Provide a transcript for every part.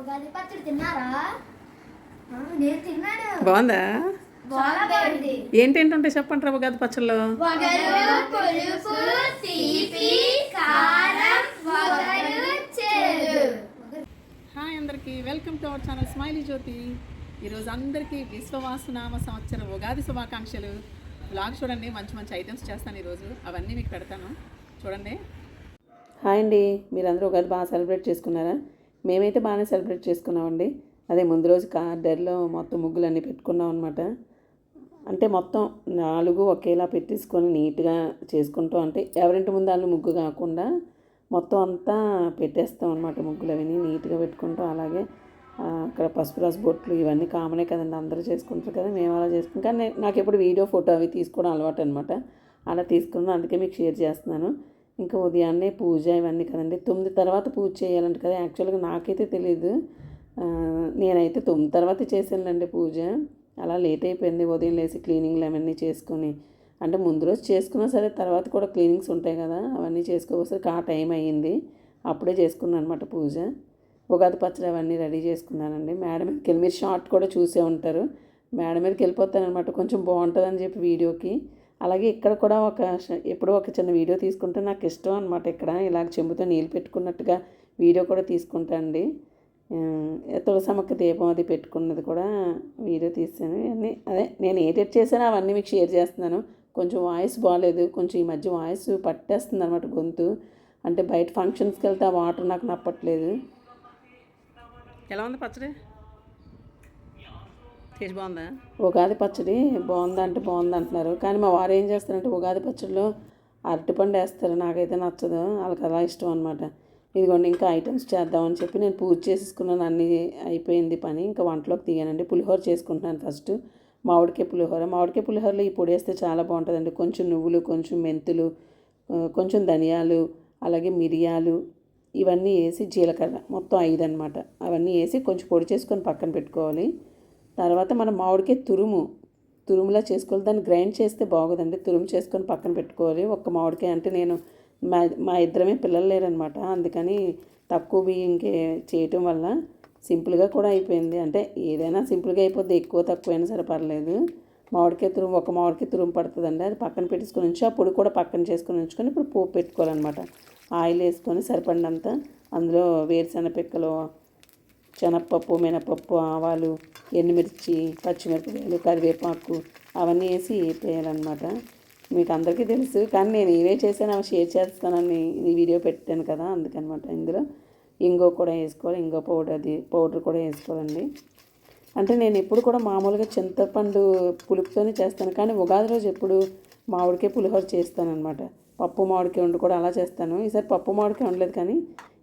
ఉగాది పచ్చడి తిన్నారా? ఆ, నేను తిన్నాను. బాగుందా? చాలా బాగుంది. ఏంటేంటి ఉంటాయి చెప్పండి రా ఉగాది పచ్చళ్ళు? వగరు పులుపు తీపి కారం వగరు చేదు హాయ్ అందరికీ welcome to our channel Smiley Jyothi. ఈరోజు అందరికీ విశ్వవాసునామ సంవత్సరం ఉగాది శుభాకాంక్షలు. బ్లాగ్ చూడండి మంచి మంచి ఐటమ్స్ చేస్తాను ఈరోజు. అవన్నీ మీకు పెడతాను. చూడండి. హాయ్ అండి మీరందరూ ఉగాది బాగా సెలబ్రేట్ చేసుకున్నారా? మేమైతే బాగానే సెలబ్రేట్ చేసుకున్నామండి. అదే ముందు రోజు కార్డర్లో మొత్తం ముగ్గులన్నీ పెట్టుకున్నాం అనమాట అంటే మొత్తం నాలుగు ఒకేలా పెట్టేసుకొని నీట్గా చేసుకుంటూ అంటే ఎవరింటి ముందు వాళ్ళు ముగ్గు కాకుండా మొత్తం అంతా పెట్టేస్తాం అనమాట ముగ్గులు అవన్నీ నీట్గా పెట్టుకుంటాం. అలాగే అక్కడ పసుపు రస బొట్లు ఇవన్నీ కామనే కదండి అందరూ చేసుకుంటారు కదా మేము అలా చేసుకుంటాం. కానీ నాకు ఎప్పుడు వీడియో ఫోటో అవి తీసుకోవడం అలవాటు అనమాట అలా తీసుకున్నాను అందుకే మీకు షేర్ చేస్తున్నాను. ఇంకా ఉదయాన్నే పూజ ఇవన్నీ కదండి. తొమ్మిది తర్వాత పూజ చేయాలంట కదా. యాక్చువల్గా నాకైతే తెలియదు నేనైతే తొమ్మిది తర్వాత చేశానులేండి పూజ. అలా లేట్ అయిపోయింది ఉదయం లేచి క్లీనింగ్లు అవన్నీ చేసుకొని. అంటే ముందు రోజు చేసుకున్నా సరే తర్వాత కూడా క్లీనింగ్స్ ఉంటాయి కదా అవన్నీ చేసుకోవసరికి ఆ టైం అయ్యింది. అప్పుడే చేసుకున్నాను అనమాట పూజ. ఉగాది పచ్చడి అవన్నీ రెడీ చేసుకున్నానండి. మేడం మీదకి వెళ్ళి మీరు షార్ట్ కూడా చూసే ఉంటారు. మేడం మీదకి వెళ్ళిపోతానమాట కొంచెం బాగుంటుందని చెప్పి వీడియోకి. అలాగే ఇక్కడ కూడా ఒక ఎప్పుడో ఒక చిన్న వీడియో తీసుకుంటే నాకు ఇష్టం అనమాట ఇక్కడ ఇలాగ చెంబుతో నీళ్ళు పెట్టుకున్నట్టుగా వీడియో కూడా తీసుకుంటా అండి. తులసమ్మక్క దీపం అది పెట్టుకున్నది కూడా వీడియో తీసాను. అన్నీ అదే నేను ఎడిట్ చేశానో అవన్నీ మీకు షేర్ చేస్తున్నాను. కొంచెం వాయిస్ బాగాలేదు కొంచెం ఈ మధ్య వాయిస్ పట్టేస్తుంది అనమాట గొంతు. అంటే బయట ఫంక్షన్స్కి వెళ్తే ఆ వాటర్ నాకు నప్పట్లేదు. ఎలా ఉంది పచ్చడి? టేస్ట్ బాగుందా? ఉగాది పచ్చడి బాగుందా అంటే బాగుంది అంటున్నారు. కానీ మా వారు ఏం చేస్తారంటే ఉగాది పచ్చడిలో అరటిపండు వేస్తారు. నాకైతే నచ్చదు. వాళ్ళకి అలా ఇష్టం అనమాట ఇదిగోండి ఇంకా ఐటమ్స్ చేద్దామని చెప్పి నేను పూజ చేసేసుకున్నాను. అన్నీ అయిపోయింది పని. ఇంకా వంటలోకి దిగానండి. పులిహోర చేసుకుంటున్నాను ఫస్ట్ మామిడికాయ పులిహోర. మామిడికాయ పులిహోరలో ఈ పొడి వేస్తే చాలా బాగుంటుందండి. కొంచెం నువ్వులు కొంచెం మెంతులు కొంచెం ధనియాలు అలాగే మిరియాలు ఇవన్నీ వేసి జీలకర్ర. మొత్తం ఐదు అనమాట అవన్నీ వేసి కొంచెం పొడి చేసుకొని పక్కన పెట్టుకోవాలి. తర్వాత మనం మామిడికాయ తురుము తురుములా చేసుకోవాలి. దాన్ని గ్రైండ్ చేస్తే బాగుందండి. తురుము చేసుకొని పక్కన పెట్టుకోవాలి. ఒక్క మామిడికాయ అంటే నేను మా మా ఇద్దరమే పిల్లలు లేరనమాట అందుకని తక్కువ బియ్యంకి చేయటం వల్ల సింపుల్గా కూడా అయిపోయింది. అంటే ఏదైనా సింపుల్గా అయిపోద్ది. ఎక్కువ తక్కువైనా సరే పర్లేదు. మామిడికాయ తురుము ఒక మామిడికాయ తురుము పడుతుందండి. అది పక్కన పెట్టేసుకొని ఉంచి ఆ పొడి కూడా పక్కన చేసుకొని ఉంచుకొని ఇప్పుడు పోపు పెట్టుకోవాలన్నమాట. ఆయిల్ వేసుకొని సరిపడినంత అందులో వేరుశెనగ పిక్కలు శనగపప్పు మినపప్పు ఆవాలు ఎండుమిర్చి పచ్చిమిరపకాయలు కరివేపాకు అవన్నీ వేసి వేయాలన్నమాట. మీకు అందరికీ తెలుసు కానీ నేను ఇవే చేశాను అవి షేర్ చేస్తానని ఈ వీడియో పెట్టాను కదా అందుకనమాట ఇందులో. ఇంగో కూడా వేసుకోవాలి ఇంగో పౌడర్ అది పౌడర్ కూడా వేసుకోవాలండి. అంటే నేను ఎప్పుడు కూడా మామూలుగా చింతపండు పులుపుతోనే చేస్తాను కానీ ఉగాది రోజు ఎప్పుడు మామిడికాయ పులిహోర చేస్తానన్నమాట. పప్పు మామిడికాయ వండు కూడా అలా చేస్తాను. ఈసారి పప్పు మామిడికాయ ఉండలేదు కానీ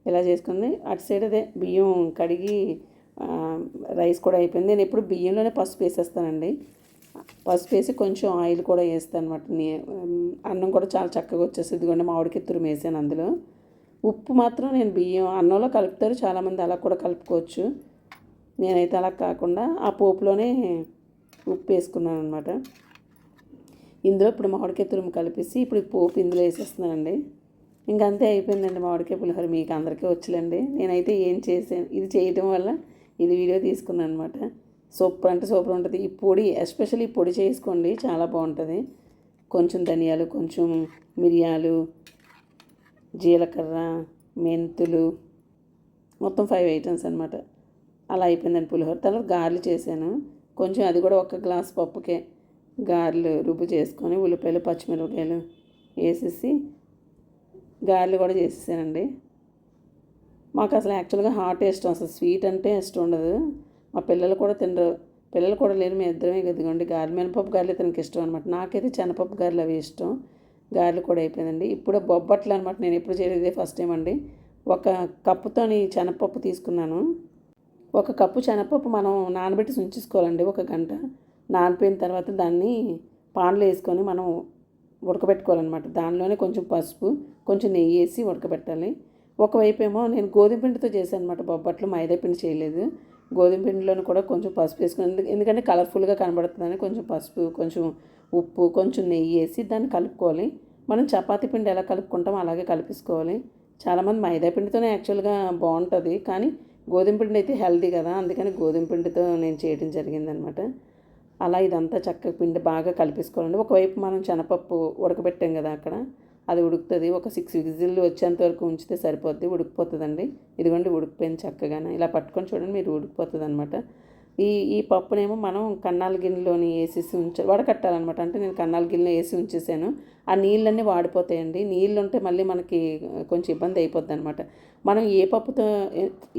ఇలా చేసుకుంది? అటు సైడ్ అదే బియ్యం కడిగి రైస్ కూడా అయిపోయింది. నేను ఎప్పుడు బియ్యంలోనే పసుపు వేసేస్తానండి. పసుపు వేసి కొంచెం ఆయిల్ కూడా వేస్తాను అనమాట అన్నం కూడా చాలా చక్కగా వచ్చేస్తుంది. ఇదిగోండి మామిడికాయ తురుము వేసాను అందులో. ఉప్పు మాత్రం నేను బియ్యం అన్నంలో కలుపుతారు. చాలామంది అలా కూడా కలుపుకోవచ్చు. నేనైతే అలా కాకుండా ఆ పోపులోనే ఉప్పు వేసుకున్నాను అనమాట ఇందులో ఇప్పుడు మామిడికాయ తురుము కలిపేసి ఇప్పుడు పోపు ఇందులో వేసేస్తున్నానండి. ఇంక అంతే అయిపోయిందండి మామిడికాయ పులిహోర. మీకు అందరికీ వచ్చులండి. నేనైతే ఏం చేసాను ఇది చేయటం వల్ల ఇది వీడియో తీసుకున్నాను అనమాట సూపర్ అంటే సూపర్ ఉంటుంది. ఈ పొడి ఎస్పెషల్లీ ఈ పొడి చేసుకోండి. చాలా బాగుంటుంది. కొంచెం ధనియాలు కొంచెం మిరియాలు జీలకర్ర మెంతులు మొత్తం ఫైవ్ ఐటమ్స్ అనమాట అలా అయిపోయిందండి పులిహోర. తర్వాత గారెలు చేశాను. కొంచెం అది కూడా ఒక గ్లాస్ పప్పుకే గారెలు రుబ్బు చేసుకొని ఉల్లిపాయలు పచ్చిమిరపకాయలు వేసేసి గారెలు కూడా చేసేసానండి. మాకు అసలు యాక్చువల్గా హాట్ ఇష్టం అసలు స్వీట్ అంటే ఇష్టం ఉండదు. మా పిల్లలు కూడా తినరు. పిల్లలు కూడా లేరు మేము ఇద్దరమే కదండి గారెలు మినపప్పు గారెలు తనకి ఇష్టం అనమాట నాకైతే శనపప్పు గారెలు అవి ఇష్టం. గారెలు కూడా అయిపోయిందండి. ఇప్పుడు బొబ్బట్లు అనమాట నేను ఎప్పుడు చేయలేదే ఫస్ట్ టైం అండి. ఒక కప్పుతోని శనగపప్పు తీసుకున్నాను. ఒక కప్పు శనగపప్పు మనం నానబెట్టి ఉంచేసుకోవాలండి ఒక గంట. నానిపోయిన తర్వాత దాన్ని పాన్లో వేసుకొని మనం ఉడకబెట్టుకోవాలన్నమాట. దానిలోనే కొంచెం పసుపు కొంచెం నెయ్యి వేసి ఉడకబెట్టాలి. ఒకవైపు ఏమో నేను గోధుమ పిండితో చేశాను అనమాట బొబ్బట్లు మైదా పిండి చేయలేదు. గోధుమ పిండిలోని కూడా కొంచెం పసుపు వేసుకుని ఎందుకంటే కలర్ఫుల్గా కనబడుతుందని కొంచెం పసుపు కొంచెం ఉప్పు కొంచెం నెయ్యి వేసి దాన్ని కలుపుకోవాలి. మనం చపాతీ పిండి ఎలా కలుపుకుంటామో అలాగే కలిపేసుకోవాలి. చాలామంది మైదా పిండితోనే యాక్చువల్గా బాగుంటుంది కానీ గోధుమ పిండి అయితే హెల్దీ కదా అందుకని గోధుమ పిండితో నేను చేయడం జరిగిందనమాట అలా ఇదంతా చక్కగా పిండి బాగా కలిపేసుకోవాలండి. ఒకవైపు మనం శనపప్పు ఉడకబెట్టాం కదా అక్కడ అది ఉడుకుతుంది. ఒక సిక్స్ విజిల్ వచ్చేంత వరకు ఉంచితే సరిపోద్ది ఉడికిపోతుందండి. ఇదిగోండి ఉడికిపోయింది చక్కగానే. ఇలా పట్టుకొని చూడండి మీరు ఉడికిపోతుంది అనమాట ఈ ఈ పప్పునేమో మనం కన్నాల గిన్నెలోని వేసేసి ఉంచ వడకట్టాలన్నమాట. అంటే నేను కన్నాల గిన్నెలో వేసి ఉంచేసాను. ఆ నీళ్ళన్నీ వాడిపోతాయండి. నీళ్ళు ఉంటే మళ్ళీ మనకి కొంచెం ఇబ్బంది అయిపోద్ది అనమాట మనం ఏ పప్పుతో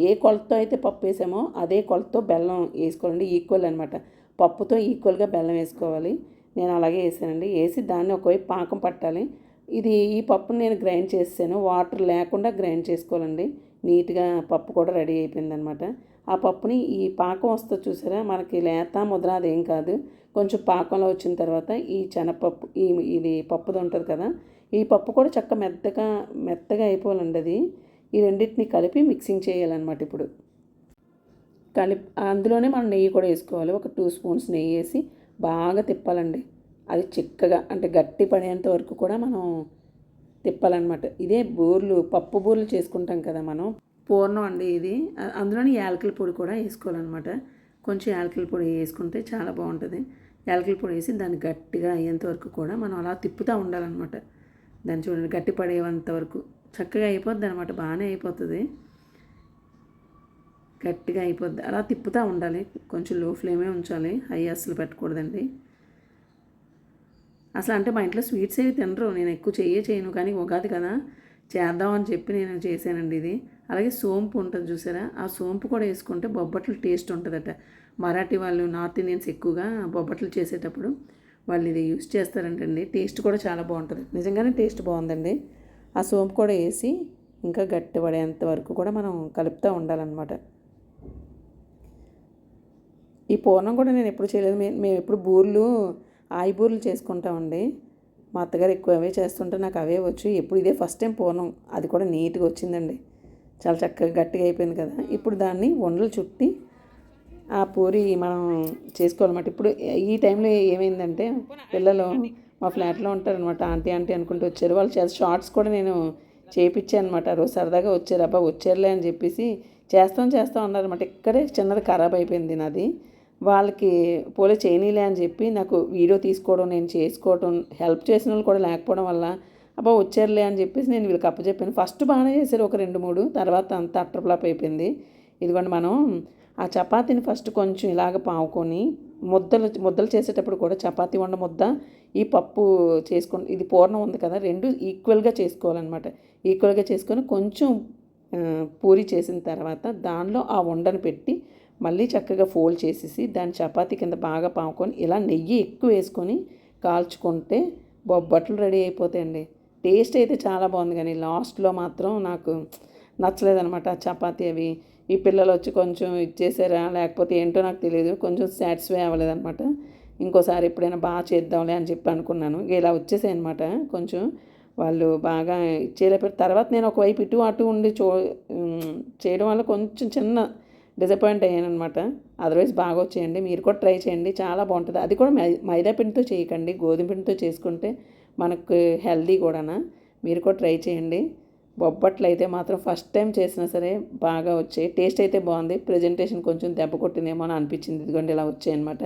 ఏ కొలతో అయితే పప్పు వేసామో అదే కొలతో బెల్లం వేసుకోవాలండి. ఈక్వల్ అనమాట పప్పుతో ఈక్వల్గా బెల్లం వేసుకోవాలి. నేను అలాగే వేసానండి. వేసి దాన్ని ఒకవైపు పాకం పట్టాలి. ఇది ఈ పప్పును నేను గ్రైండ్ చేసాను వాటర్ లేకుండా గ్రైండ్ చేసుకోవాలండి. నీట్గా పప్పు కూడా రెడీ అయిపోయిందనమాట. ఆ పప్పుని ఈ పాకం వస్తే చూసారా? మనకి లేత ముద్ర అదేం కాదు. కొంచెం పాకంలో వచ్చిన తర్వాత ఈ శనగపప్పు ఈ ఇది పప్పుది ఉంటుంది కదా ఈ పప్పు కూడా చక్క మెత్తగా మెత్తగా అయిపోవాలండి అది. ఈ రెండింటిని కలిపి మిక్సింగ్ చేయాలన్నమాట ఇప్పుడు. కలిపి అందులోనే మనం నెయ్యి కూడా వేసుకోవాలి. ఒక టూ స్పూన్స్ నెయ్యి వేసి బాగా తిప్పాలండి. అది చిక్కగా అంటే గట్టి పడేంత వరకు కూడా మనం తిప్పాలన్నమాట. ఇదే బూర్లు పప్పు బూర్లు చేసుకుంటాం కదా మనం. పూర్ణం అండి ఇది. అందులోని యాలకుల పొడి కూడా వేసుకోవాలన్నమాట. కొంచెం యాలకుల పొడి వేసుకుంటే చాలా బాగుంటుంది. యాలకుల పొడి వేసి దాన్ని గట్టిగా అయ్యేంత వరకు కూడా మనం అలా తిప్పుతూ ఉండాలన్నమాట. దాన్ని చూడండి గట్టి పడేంత వరకు. చక్కగా అయిపోద్ది అనమాట బాగానే అయిపోతుంది. గట్టిగా అయిపోద్ది. అలా తిప్పుతూ ఉండాలి. కొంచెం లో ఫ్లేమే ఉంచాలి. హై అస్సలు పెట్టకూడదండి. అసలు అంటే మా ఇంట్లో స్వీట్స్ ఏవి తినరు. నేను ఎక్కువ చేయే చేయను. కానీ ఉగాది కదా. చేద్దామని చెప్పి నేను చేశానండి ఇది. అలాగే సోంపు ఉంటుంది చూసారా? ఆ సోంపు కూడా వేసుకుంటే బొబ్బట్లు టేస్ట్ ఉంటుందట. మరాఠీ వాళ్ళు నార్త్ ఇండియన్స్ ఎక్కువగా బొబ్బట్లు చేసేటప్పుడు వాళ్ళు ఇది యూస్ చేస్తారంటండి. టేస్ట్ కూడా చాలా బాగుంటుంది. నిజంగానే టేస్ట్ బాగుందండి. ఆ సోంపు కూడా వేసి ఇంకా గట్టి పడేంత వరకు కూడా మనం కలుపుతూ ఉండాలన్నమాట. ఈ పూర్ణం కూడా నేను ఎప్పుడు చేయలేదు. మేము ఎప్పుడు బూర్లు ఆయిబూర్లు చేసుకుంటామండి. మా అత్తగారు ఎక్కువ అవే చేస్తుంటే నాకు అవే వచ్చు. ఎప్పుడు ఇదే ఫస్ట్ టైం పూర్ణం. అది కూడా నీట్గా వచ్చిందండి. చాలా చక్కగా గట్టిగా అయిపోయింది కదా. ఇప్పుడు దాన్ని వండలు చుట్టి ఆ పూరి మనం చేసుకోవాలన్నమాట. ఇప్పుడు ఈ టైంలో ఏమైందంటే పిల్లలు మా ఫ్లాట్లో ఉంటారనమాట ఆంటీ ఆంటీ అనుకుంటూ వచ్చారు. వాళ్ళు చేసి షార్ట్స్ కూడా నేను చేయించాను అనమాట రోజు సరదాగా వచ్చారు. అబ్బా వచ్చారులే అని చెప్పేసి చేస్తాం చేస్తాం అన్నారనమాట ఇక్కడే చిన్నది ఖరాబ్ అయిపోయింది నాది. వాళ్ళకి పోలే చేయనీలే అని చెప్పి నాకు వీడియో తీసుకోవడం నేను చేసుకోవడం హెల్ప్ చేసిన వాళ్ళు కూడా లేకపోవడం వల్ల అబ్బా వచ్చారులే అని చెప్పేసి నేను వీళ్ళకి అప్పచెప్పాను ఫస్ట్ బాగానే చేశారు ఒక రెండు మూడు తర్వాత అంత అట్టర్ఫ్లాప్ అయిపోయింది. ఇదిగోండి మనం ఆ చపాతీని ఫస్ట్ కొంచెం ఇలాగ పావుకొని ముద్దలు ముద్దలు చేసేటప్పుడు కూడా చపాతీ వండ ముద్ద ఈ పప్పు చేసుకొని ఇది పూర్ణం ఉంది కదా రెండు ఈక్వల్గా చేసుకోవాలన్నమాట. ఈక్వల్గా చేసుకొని కొంచెం పూరి చేసిన తర్వాత దానిలో ఆ వండను పెట్టి మళ్ళీ చక్కగా ఫోల్డ్ చేసేసి దాని చపాతి కింద బాగా పాముకొని ఇలా నెయ్యి ఎక్కువ వేసుకొని కాల్చుకుంటే బొబ్బట్లు రెడీ అయిపోతాయండి. టేస్ట్ అయితే చాలా బాగుంది కానీ లాస్ట్లో మాత్రం నాకు నచ్చలేదనమాట చపాతి అవి. ఈ పిల్లలు వచ్చి కొంచెం ఇచ్చేసారా లేకపోతే ఏంటో నాకు తెలియదు. కొంచెం సాటిస్ఫై అవ్వలేదనమాట ఇంకోసారి ఎప్పుడైనా బాగా చేద్దాంలే అని చెప్పి అనుకున్నాను. ఇలా వచ్చేసాయి అనమాట కొంచెం వాళ్ళు బాగా ఇచ్చేలేపారు తర్వాత నేను ఒకవైపు ఇటు అటు ఉండి చూ చేయడం వల్ల కొంచెం చిన్న డిసప్పాయింట్ అయ్యాను అనమాట అదర్వైజ్ బాగా వచ్చేయండి. మీరు కూడా ట్రై చేయండి. చాలా బాగుంటుంది. అది కూడా మై మైదా పిండితో చేయకండి. గోధుమ పిండితో చేసుకుంటే మనకు హెల్దీ కూడానా. మీరు కూడా ట్రై చేయండి. బొబ్బట్లు అయితే మాత్రం ఫస్ట్ టైం చేసినా సరే బాగా వచ్చాయి. టేస్ట్ అయితే బాగుంది. ప్రజెంటేషన్ కొంచెం దెబ్బ కొట్టిందేమో అని అనిపించింది. ఇదిగోండి ఇలా వచ్చాయన్నమాట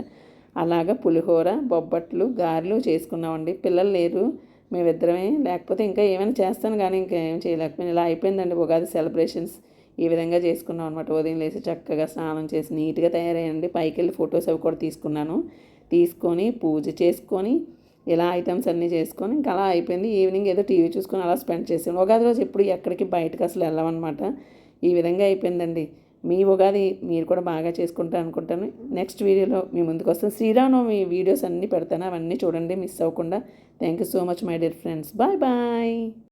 అలాగా పులిహోర బొబ్బట్లు గారెలు చేసుకున్నామండి. పిల్లలు లేరు. మేమిద్దరమే. లేకపోతే ఇంకా ఏమైనా చేస్తాను కానీ ఇంకా ఏం చేయలేకపోయినా. ఇలా అయిపోయిందండి ఉగాది సెలబ్రేషన్స్. ఈ విధంగా చేసుకున్నాం అనమాట ఉదయం లేసి చక్కగా స్నానం చేసి నీట్గా తయారయ్యండి. పైకి వెళ్ళి ఫొటోస్ అవి కూడా తీసుకున్నాను. తీసుకొని పూజ చేసుకొని ఇలా ఐటమ్స్ అన్నీ చేసుకొని ఇంకా అలా అయిపోయింది. ఈవినింగ్ ఏదో టీవీ చూసుకొని అలా స్పెండ్ చేసాను ఉగాది రోజు ఎప్పుడు ఎక్కడికి బయటకు అసలు వెళ్ళమన్నమాట. ఈ విధంగా అయిపోయిందండి. మీ ఉగాది మీరు కూడా బాగా చేసుకుంటారు అనుకుంటాను. నెక్స్ట్ వీడియోలో మీ ముందుకు వస్తాను. శ్రీరామనవమి వీడియోస్ అన్నీ పెడతాను. అవన్నీ చూడండి మిస్ అవ్వకుండా. Thank you so much my dear friends. Bye bye.